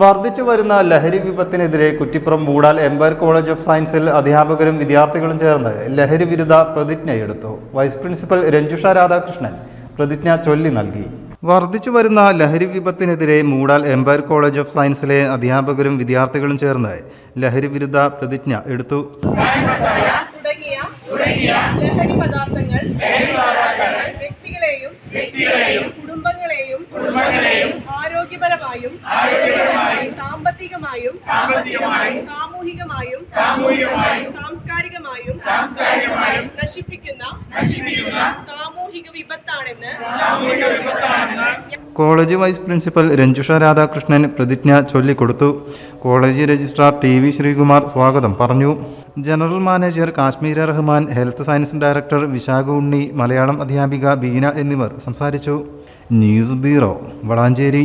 വർദ്ധിച്ചു വരുന്ന ലഹരി വിപത്തിനെതിരെ കുറ്റിപ്പുറം ബൂടാൽ എംപയർ കോളേജ് ഓഫ് സയൻസിൽ അധ്യാപകരും വിദ്യാർത്ഥികളും ചേർന്ന് ലഹരി വിരുദ്ധ പ്രതിജ്ഞയെടുത്തു. വൈസ് പ്രിൻസിപ്പൽ രഞ്ജുഷ രാധാകൃഷ്ണൻ പ്രതിജ്ഞ ചൊല്ലി നൽകി. വർദ്ധിച്ചു വരുന്ന ലഹരി വിപത്തിനെതിരെ മൂടാൽ എംപയർ കോളേജ് ഓഫ് സയൻസിലെ അധ്യാപകരും വിദ്യാർത്ഥികളും ചേർന്ന് ലഹരി വിരുദ്ധ പ്രതിജ്ഞ എടുത്തു. വ്യക്തികളെയും കുടുംബങ്ങളെയും ആരോഗ്യപരമായും സാമ്പത്തികമായും സാമൂഹികമായും സാംസ്കാരികമായും നശിപ്പിക്കുന്ന സാമൂഹിക വിപത്താണെന്ന് college vice principal Ranjusha Radhakrishnan പ്രതിജ്ഞ ചൊല്ലിക്കൊടുത്തു. College registrar T V Sreekumar സ്വാഗതം പറഞ്ഞു. General manager Kashmira Rahman health science director Vishakha Unni Malayalam അധ്യാപിക ബീന എന്നിവർ സംസാരിച്ചു. News bureau Valanchery.